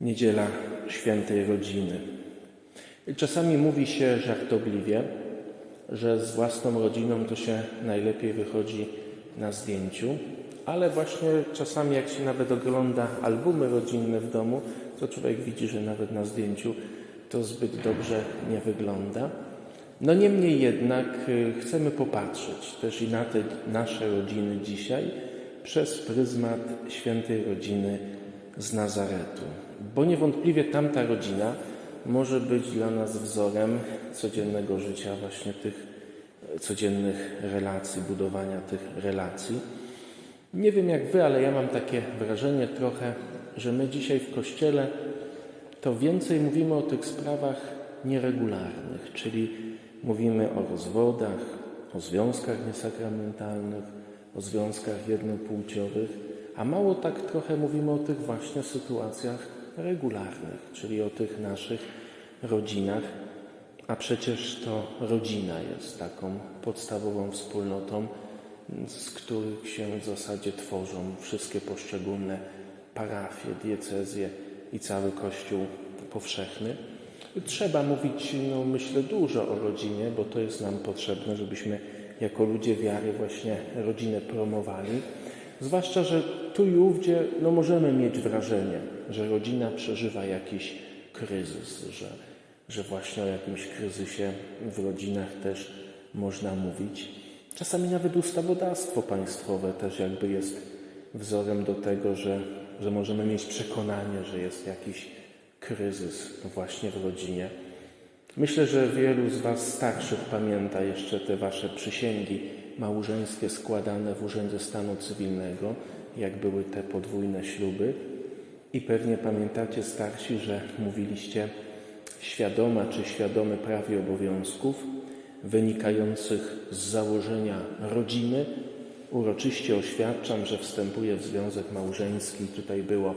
Niedziela Świętej Rodziny. Czasami mówi się żartobliwie, że z własną rodziną to się najlepiej wychodzi na zdjęciu, ale właśnie czasami jak się nawet ogląda albumy rodzinne w domu, to człowiek widzi, że nawet na zdjęciu to zbyt dobrze nie wygląda. No niemniej jednak y, chcemy popatrzeć też i na te nasze rodziny dzisiaj przez pryzmat świętej rodziny z Nazaretu. Bo niewątpliwie tamta rodzina może być dla nas wzorem codziennego życia, właśnie tych e, codziennych relacji, budowania tych relacji. Nie wiem jak wy, ale ja mam takie wrażenie trochę, że my dzisiaj w kościele to więcej mówimy o tych sprawach nieregularnych, czyli mówimy o rozwodach, o związkach niesakramentalnych, o związkach jednopłciowych, a mało tak trochę mówimy o tych właśnie sytuacjach regularnych, czyli o tych naszych rodzinach, a przecież to rodzina jest taką podstawową wspólnotą, z których się w zasadzie tworzą wszystkie poszczególne parafie, diecezje i cały Kościół powszechny. Trzeba mówić, no myślę, dużo o rodzinie, bo to jest nam potrzebne, żebyśmy jako ludzie wiary właśnie rodzinę promowali. Zwłaszcza, że tu i ówdzie no możemy mieć wrażenie, że rodzina przeżywa jakiś kryzys, że, że właśnie o jakimś kryzysie w rodzinach też można mówić. Czasami nawet ustawodawstwo państwowe też jakby jest wzorem do tego, że, że możemy mieć przekonanie, że jest jakiś kryzys właśnie w rodzinie. Myślę, że wielu z Was starszych pamięta jeszcze te Wasze przysięgi małżeńskie składane w Urzędzie Stanu Cywilnego, jak były te podwójne śluby. I pewnie pamiętacie starsi, że mówiliście świadoma czy świadomy praw i obowiązków wynikających z założenia rodziny. Uroczyście oświadczam, że wstępuję w związek małżeński. Tutaj było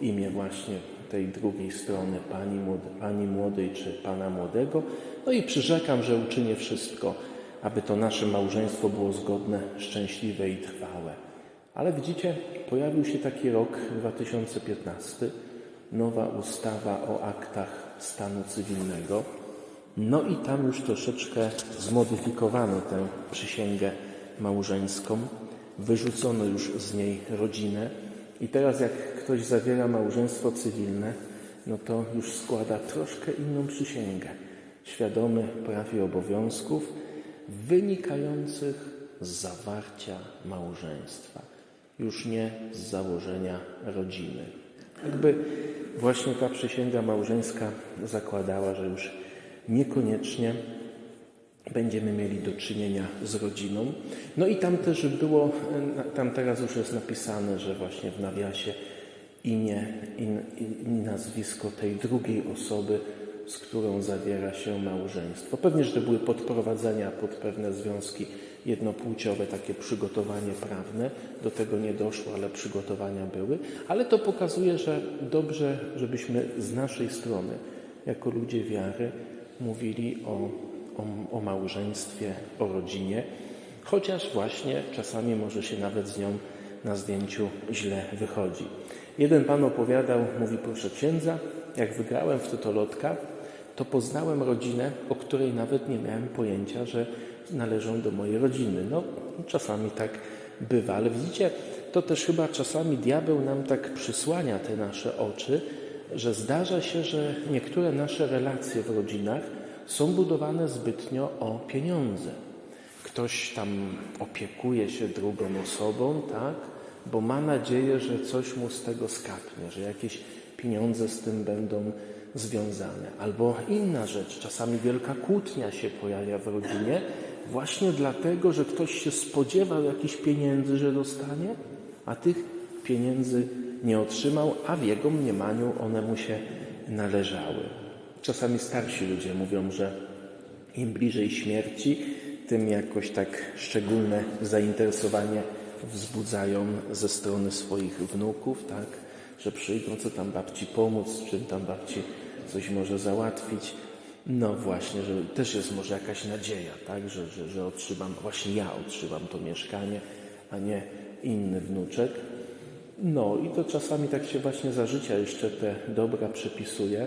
imię właśnie tej drugiej strony, pani, młode, pani młodej czy pana młodego. No i przyrzekam, że uczynię wszystko, aby to nasze małżeństwo było zgodne, szczęśliwe i trwałe. Ale widzicie, pojawił się taki rok 2015, nowa ustawa o aktach stanu cywilnego. No i tam już troszeczkę zmodyfikowano tę przysięgę małżeńską, wyrzucono już z niej rodzinę i teraz jak ktoś zawiera małżeństwo cywilne, no to już składa troszkę inną przysięgę, świadomy praw i obowiązków wynikających z zawarcia małżeństwa, już nie z założenia rodziny. Jakby właśnie ta przysięga małżeńska zakładała, że już niekoniecznie będziemy mieli do czynienia z rodziną. No i tam też było, tam teraz już jest napisane, że właśnie w nawiasie imię i, nazwisko tej drugiej osoby, z którą zawiera się małżeństwo. Pewnie, że to były podprowadzenia pod pewne związki jednopłciowe, takie przygotowanie prawne. Do tego nie doszło, ale przygotowania były. Ale to pokazuje, że dobrze, żebyśmy z naszej strony, jako ludzie wiary, mówili o, o, o małżeństwie, o rodzinie, chociaż właśnie czasami może się nawet z nią na zdjęciu źle wychodzi. Jeden pan opowiadał, mówi proszę księdza, jak wygrałem w totolotka, to poznałem rodzinę, o której nawet nie miałem pojęcia, że należą do mojej rodziny. No, czasami tak bywa, ale widzicie, to też chyba czasami diabeł nam tak przysłania te nasze oczy, że zdarza się, że niektóre nasze relacje w rodzinach są budowane zbytnio o pieniądze. Ktoś tam opiekuje się drugą osobą, tak, bo ma nadzieję, że coś mu z tego skapnie, że jakieś pieniądze z tym będą związane. Albo inna rzecz, czasami wielka kłótnia się pojawia w rodzinie, właśnie dlatego, że ktoś się spodziewał jakichś pieniędzy, że dostanie, a tych pieniędzy nie otrzymał, a w jego mniemaniu one mu się należały. Czasami starsi ludzie mówią, że im bliżej śmierci, tym jakoś tak szczególne zainteresowanie wzbudzają ze strony swoich wnuków, tak, że przyjdą, co tam babci pomóc, czym tam babci coś może załatwić. No właśnie, że też jest może jakaś nadzieja, tak, że, że, że otrzymam, właśnie ja otrzymam to mieszkanie, a nie inny wnuczek. No i to czasami tak się właśnie za życia jeszcze te dobra przypisuje.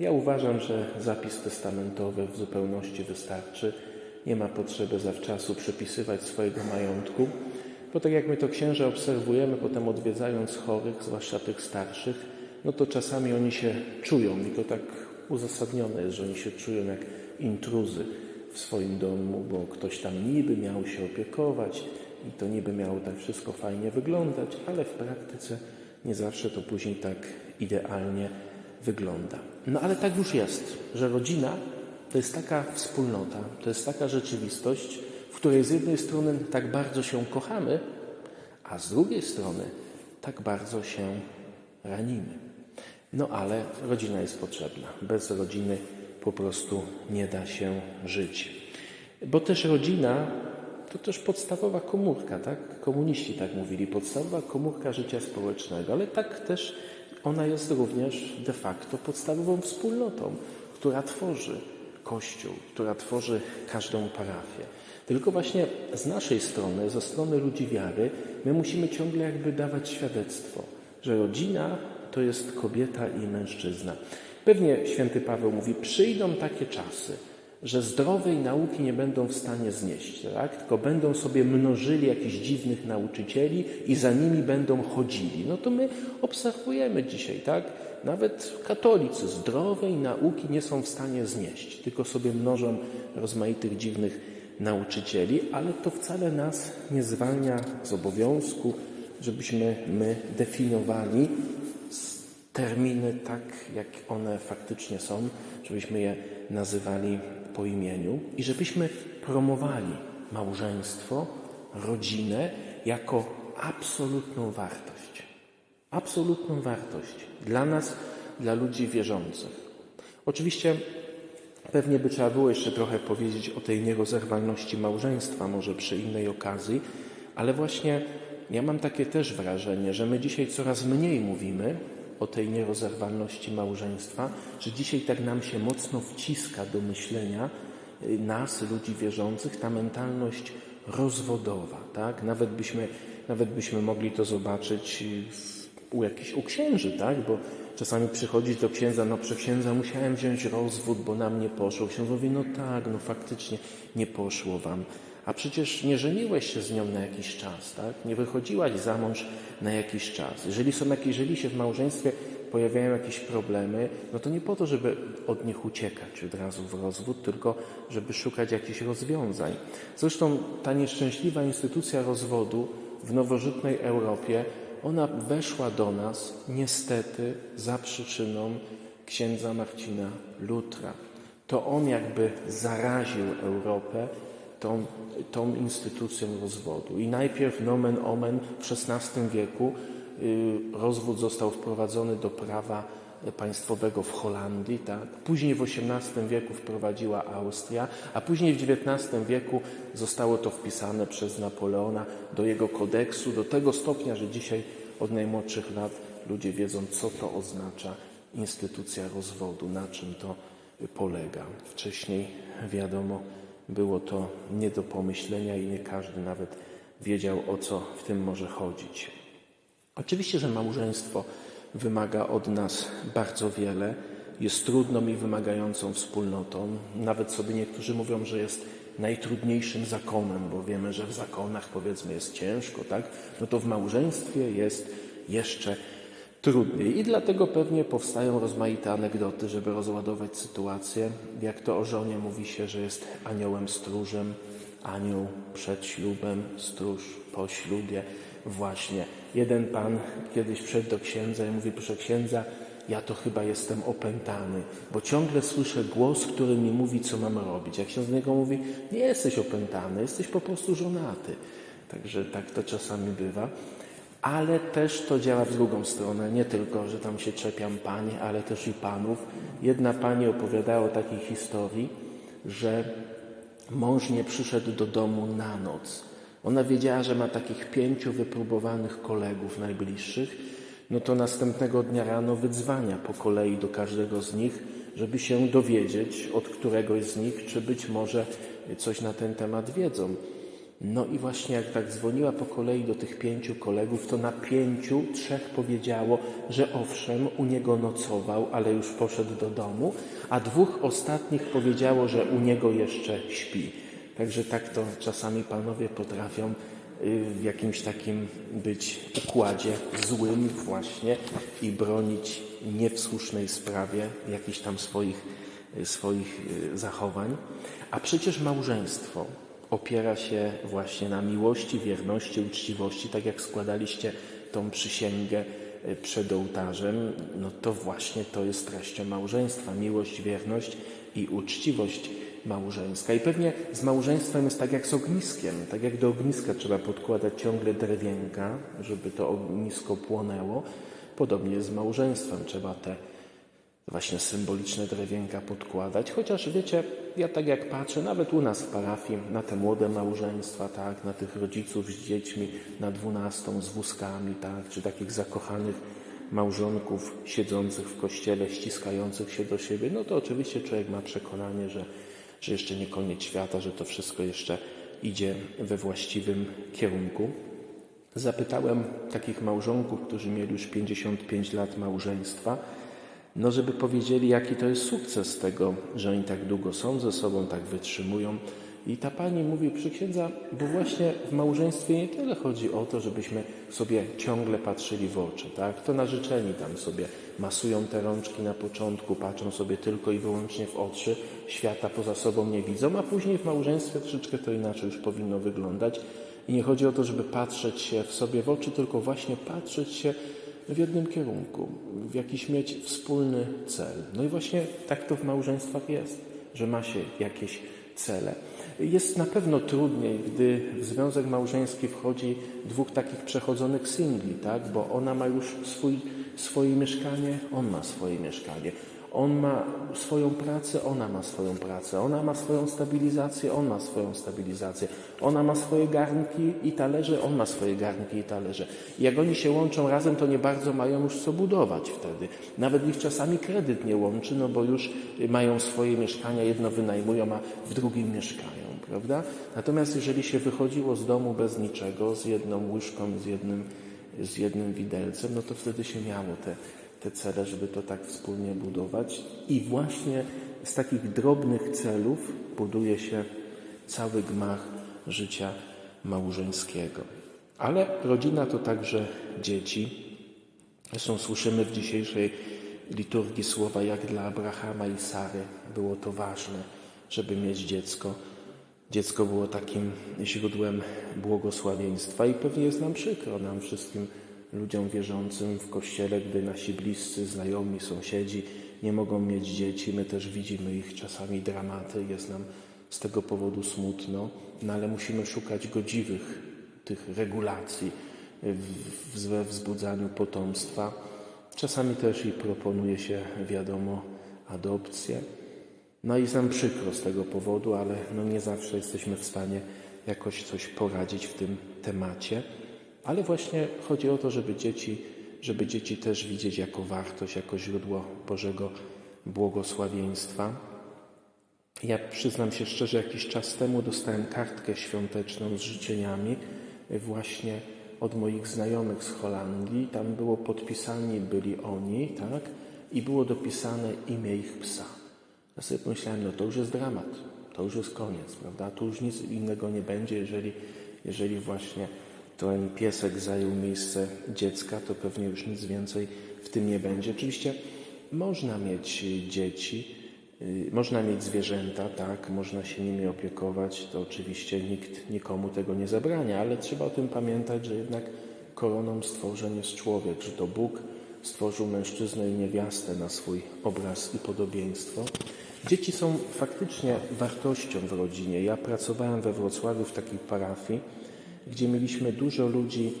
Ja uważam, że zapis testamentowy w zupełności wystarczy. Nie ma potrzeby zawczasu przepisywać swojego majątku, bo tak jak my to księża obserwujemy, potem odwiedzając chorych, zwłaszcza tych starszych, no to czasami oni się czują i to tak uzasadnione jest, że oni się czują jak intruzy w swoim domu, bo ktoś tam niby miał się opiekować i to niby miało tak wszystko fajnie wyglądać, ale w praktyce nie zawsze to później tak idealnie wygląda. No ale tak już jest, że rodzina to jest taka wspólnota, to jest taka rzeczywistość, w której z jednej strony tak bardzo się kochamy, a z drugiej strony tak bardzo się ranimy. No ale rodzina jest potrzebna. Bez rodziny po prostu nie da się żyć. Bo też rodzina to też podstawowa komórka, tak? Komuniści tak mówili, podstawowa komórka życia społecznego, ale tak też ona jest również de facto podstawową wspólnotą, która tworzy Kościół, która tworzy każdą parafię. Tylko właśnie z naszej strony, ze strony ludzi wiary, my musimy ciągle jakby dawać świadectwo, że rodzina to jest kobieta i mężczyzna. Pewnie święty Paweł mówi, przyjdą takie czasy, że zdrowej nauki nie będą w stanie znieść, tak? tylko będą sobie mnożyli jakichś dziwnych nauczycieli i za nimi będą chodzili. No to my obserwujemy dzisiaj, tak? Nawet katolicy zdrowej nauki nie są w stanie znieść, tylko sobie mnożą rozmaitych dziwnych nauczycieli, ale to wcale nas nie zwalnia z obowiązku, żebyśmy my definiowali terminy tak, jak one faktycznie są, żebyśmy je nazywali po imieniu i żebyśmy promowali małżeństwo, rodzinę jako absolutną wartość. Absolutną wartość dla nas, dla ludzi wierzących. Oczywiście pewnie by trzeba było jeszcze trochę powiedzieć o tej nierozerwalności małżeństwa, może przy innej okazji, ale właśnie ja mam takie też wrażenie, że my dzisiaj coraz mniej mówimy o tej nierozerwalności małżeństwa, że dzisiaj tak nam się mocno wciska do myślenia y, nas, ludzi wierzących, ta mentalność rozwodowa. Tak? Nawet, byśmy, nawet byśmy mogli to zobaczyć w, u jakichś u księży, tak? bo czasami przychodzić do księdza, no przy księdza musiałem wziąć rozwód, bo nam nie poszło. Ksiądz mówi, no tak, no faktycznie nie poszło wam. A przecież nie żeniłeś się z nią na jakiś czas, tak? Nie wychodziłaś za mąż na jakiś czas. Jeżeli są jakieś, jeżeli się w małżeństwie pojawiają jakieś problemy, no to nie po to, żeby od nich uciekać od razu w rozwód, tylko żeby szukać jakichś rozwiązań. Zresztą ta nieszczęśliwa instytucja rozwodu w nowożytnej Europie, ona weszła do nas niestety za przyczyną księdza Marcina Lutra. To on jakby zaraził Europę tą, tą instytucją rozwodu. I najpierw nomen omen w XVI wieku y, rozwód został wprowadzony do prawa państwowego w Holandii, tak? później w XVIII wieku wprowadziła Austria, a później w XIX wieku zostało to wpisane przez Napoleona do jego kodeksu, do tego stopnia, że dzisiaj od najmłodszych lat ludzie wiedzą, co to oznacza instytucja rozwodu, na czym to polega. Wcześniej wiadomo, było to nie do pomyślenia i nie każdy nawet wiedział, o co w tym może chodzić. Oczywiście, że małżeństwo wymaga od nas bardzo wiele, jest trudną i wymagającą wspólnotą. Nawet sobie niektórzy mówią, że jest najtrudniejszym zakonem, bo wiemy, że w zakonach powiedzmy jest ciężko, tak? No to w małżeństwie jest jeszcze trudniej. I dlatego pewnie powstają rozmaite anegdoty, żeby rozładować sytuację. Jak to o żonie mówi się, że jest aniołem stróżem, anioł przed ślubem, stróż po ślubie. Właśnie. Jeden pan kiedyś wszedł do księdza i mówi, proszę księdza, ja to chyba jestem opętany, bo ciągle słyszę głos, który mi mówi, co mam robić. Jak ksiądz do niego mówi, nie jesteś opętany, jesteś po prostu żonaty. Także tak to czasami bywa ale też to działa w drugą stronę. Nie tylko, że tam się czepiam pań, ale też i panów. Jedna pani opowiadała o takiej historii, że mąż nie przyszedł do domu na noc. Ona wiedziała, że ma takich pięciu wypróbowanych kolegów najbliższych, no to następnego dnia rano wydzwania po kolei do każdego z nich, żeby się dowiedzieć od któregoś z nich, czy być może coś na ten temat wiedzą. No i właśnie jak tak dzwoniła po kolei do tych pięciu kolegów, to na pięciu trzech powiedziało, że owszem, u niego nocował, ale już poszedł do domu, a dwóch ostatnich powiedziało, że u niego jeszcze śpi. Także tak to czasami panowie potrafią y, w jakimś takim być układzie złym właśnie i bronić nie w słusznej sprawie jakichś tam swoich, y, swoich y, zachowań. A przecież małżeństwo opiera się właśnie na miłości, wierności, uczciwości, tak jak składaliście tą przysięgę y, przed ołtarzem, no to właśnie to jest treścią małżeństwa. Miłość, wierność i uczciwość małżeńska. I pewnie z małżeństwem jest tak jak z ogniskiem. Tak jak do ogniska trzeba podkładać ciągle drewienka, żeby to ognisko płonęło. Podobnie z małżeństwem. Trzeba te właśnie symboliczne drewienka podkładać. Chociaż wiecie, ja tak jak patrzę, nawet u nas w parafii, na te młode małżeństwa, tak, na tych rodziców z dziećmi, na dwunastą z wózkami, tak, czy takich zakochanych małżonków siedzących w kościele, ściskających się do siebie, no to oczywiście człowiek ma przekonanie, że, że jeszcze nie koniec świata, że to wszystko jeszcze idzie we właściwym kierunku. Zapytałem takich małżonków, którzy mieli już 55 lat małżeństwa, no żeby powiedzieli, jaki to jest sukces tego, że oni tak długo są ze sobą, tak wytrzymują. I ta pani mówi przy księdza, bo właśnie w małżeństwie nie tyle chodzi o to, żebyśmy sobie ciągle patrzyli w oczy, tak? To narzeczeni tam sobie masują te rączki na początku, patrzą sobie tylko i wyłącznie w oczy, świata poza sobą nie widzą, a później w małżeństwie troszeczkę to inaczej już powinno wyglądać. I nie chodzi o to, żeby patrzeć się w sobie w oczy, tylko właśnie patrzeć się w jednym kierunku, w jakiś mieć wspólny cel. No i właśnie tak to w małżeństwach jest, że ma się jakieś cele. Jest na pewno trudniej, gdy w związek małżeński wchodzi dwóch takich przechodzonych singli, tak? bo ona ma już swój, swoje mieszkanie, on ma swoje mieszkanie. On ma swoją pracę, ona ma swoją pracę. Ona ma swoją stabilizację, on ma swoją stabilizację. Ona ma swoje garnki i talerze, on ma swoje garnki i talerze. I jak oni się łączą razem, to nie bardzo mają już co budować wtedy. Nawet ich czasami kredyt nie łączy, no bo już mają swoje mieszkania, jedno wynajmują, a w drugim mieszkają, prawda? Natomiast jeżeli się wychodziło z domu bez niczego, z jedną łyżką, z jednym, z jednym widelcem, no to wtedy się miało te te cele, żeby to tak wspólnie budować. I właśnie z takich drobnych celów buduje się cały gmach życia małżeńskiego. Ale rodzina to także dzieci. Zresztą słyszymy w dzisiejszej liturgii słowa, jak dla Abrahama i Sary było to ważne, żeby mieć dziecko. Dziecko było takim źródłem błogosławieństwa i pewnie jest nam przykro, nam wszystkim ludziom wierzącym w kościele, gdy nasi bliscy, znajomi, sąsiedzi nie mogą mieć dzieci. My też widzimy ich czasami dramaty, jest nam z tego powodu smutno, no ale musimy szukać godziwych tych regulacji we wzbudzaniu potomstwa. Czasami też i proponuje się, wiadomo, adopcję. No i jest nam przykro z tego powodu, ale no nie zawsze jesteśmy w stanie jakoś coś poradzić w tym temacie. Ale właśnie chodzi o to, żeby dzieci, żeby dzieci też widzieć jako wartość, jako źródło Bożego błogosławieństwa. Ja przyznam się szczerze, jakiś czas temu dostałem kartkę świąteczną z życzeniami właśnie od moich znajomych z Holandii. Tam było podpisani byli oni, tak? I było dopisane imię ich psa. Ja sobie pomyślałem, no to już jest dramat, to już jest koniec, prawda? Tu już nic innego nie będzie, jeżeli, jeżeli właśnie ten piesek zajął miejsce dziecka, to pewnie już nic więcej w tym nie będzie. Oczywiście można mieć dzieci, y, można mieć zwierzęta, tak, można się nimi opiekować, to oczywiście nikt nikomu tego nie zabrania, ale trzeba o tym pamiętać, że jednak koroną stworzeń jest człowiek, że to Bóg stworzył mężczyznę i niewiastę na swój obraz i podobieństwo. Dzieci są faktycznie wartością w rodzinie. Ja pracowałem we Wrocławiu w takiej parafii, gdzie mieliśmy dużo ludzi,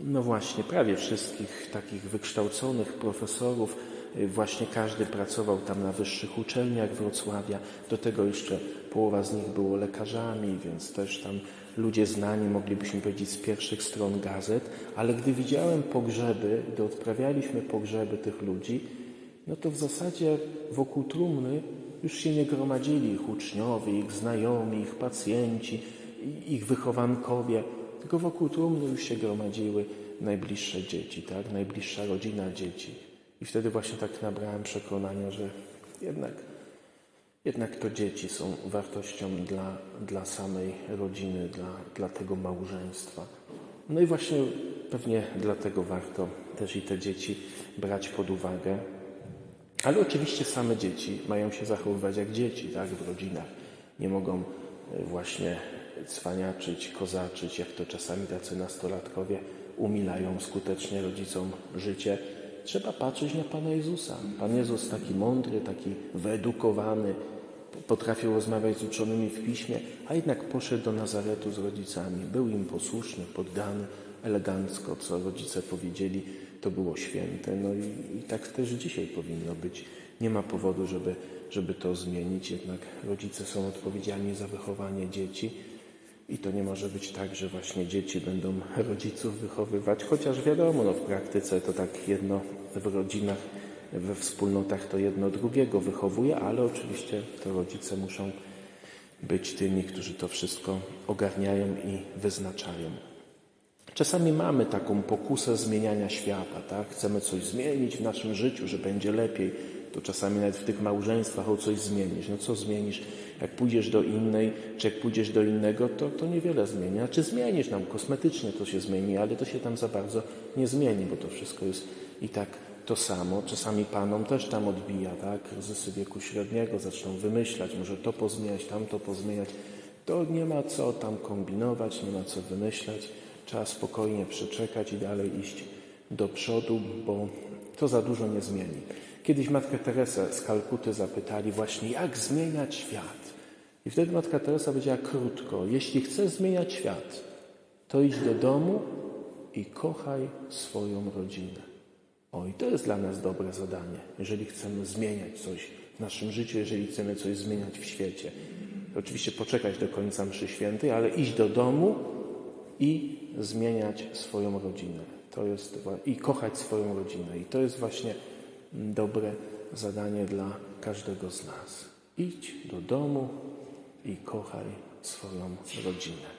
no właśnie, prawie wszystkich takich wykształconych profesorów. Właśnie każdy pracował tam na wyższych uczelniach Wrocławia. Do tego jeszcze połowa z nich było lekarzami, więc też tam ludzie znani, moglibyśmy powiedzieć, z pierwszych stron gazet. Ale gdy widziałem pogrzeby, gdy odprawialiśmy pogrzeby tych ludzi, no to w zasadzie wokół trumny już się nie gromadzili ich uczniowie, ich znajomi, ich pacjenci, ich wychowankowie, tylko wokół trumny już się gromadziły najbliższe dzieci, tak? najbliższa rodzina dzieci. I wtedy właśnie tak nabrałem przekonania, że jednak, jednak to dzieci są wartością dla, dla samej rodziny, dla, dla tego małżeństwa. No i właśnie pewnie dlatego warto też i te dzieci brać pod uwagę. Ale oczywiście same dzieci mają się zachowywać jak dzieci, tak, w rodzinach. Nie mogą właśnie cwaniaczyć, kozaczyć, jak to czasami tacy nastolatkowie umilają skutecznie rodzicom życie. Trzeba patrzeć na Pana Jezusa. Pan Jezus taki mądry, taki wyedukowany, potrafił rozmawiać z uczonymi w piśmie, a jednak poszedł do Nazaretu z rodzicami. Był im posłuszny, poddany, elegancko, co rodzice powiedzieli, to było święte. No i, i tak też dzisiaj powinno być. Nie ma powodu, żeby, żeby to zmienić, jednak rodzice są odpowiedzialni za wychowanie dzieci. I to nie może być tak, że właśnie dzieci będą rodziców wychowywać, chociaż wiadomo, no w praktyce to tak jedno w rodzinach, we wspólnotach to jedno drugiego wychowuje, ale oczywiście to rodzice muszą być tymi, którzy to wszystko ogarniają i wyznaczają. Czasami mamy taką pokusę zmieniania świata, tak? Chcemy coś zmienić w naszym życiu, że będzie lepiej. To czasami nawet w tych małżeństwach o coś zmienić. No co zmienisz? Jak pójdziesz do innej, czy jak pójdziesz do innego, to, to niewiele zmieni. Znaczy zmienisz nam kosmetycznie to się zmieni, ale to się tam za bardzo nie zmieni, bo to wszystko jest i tak to samo. Czasami panom też tam odbija, tak? Kryzysy wieku średniego zaczną wymyślać, może to pozmieniać, tamto pozmieniać. To nie ma co tam kombinować, nie ma co wymyślać. Trzeba spokojnie przeczekać i dalej iść do przodu, bo to za dużo nie zmieni. Kiedyś Matkę Teresę z Kalkuty zapytali właśnie, jak zmieniać świat. I wtedy Matka Teresa powiedziała krótko, jeśli chcesz zmieniać świat, to idź do domu i kochaj swoją rodzinę. O, i to jest dla nas dobre zadanie, jeżeli chcemy zmieniać coś w naszym życiu, jeżeli chcemy coś zmieniać w świecie. Oczywiście poczekać do końca mszy świętej, ale iść do domu i zmieniać swoją rodzinę. To jest i kochać swoją rodzinę. I to jest właśnie dobre zadanie dla każdego z nas. Idź do domu i kochaj swoją rodzinę.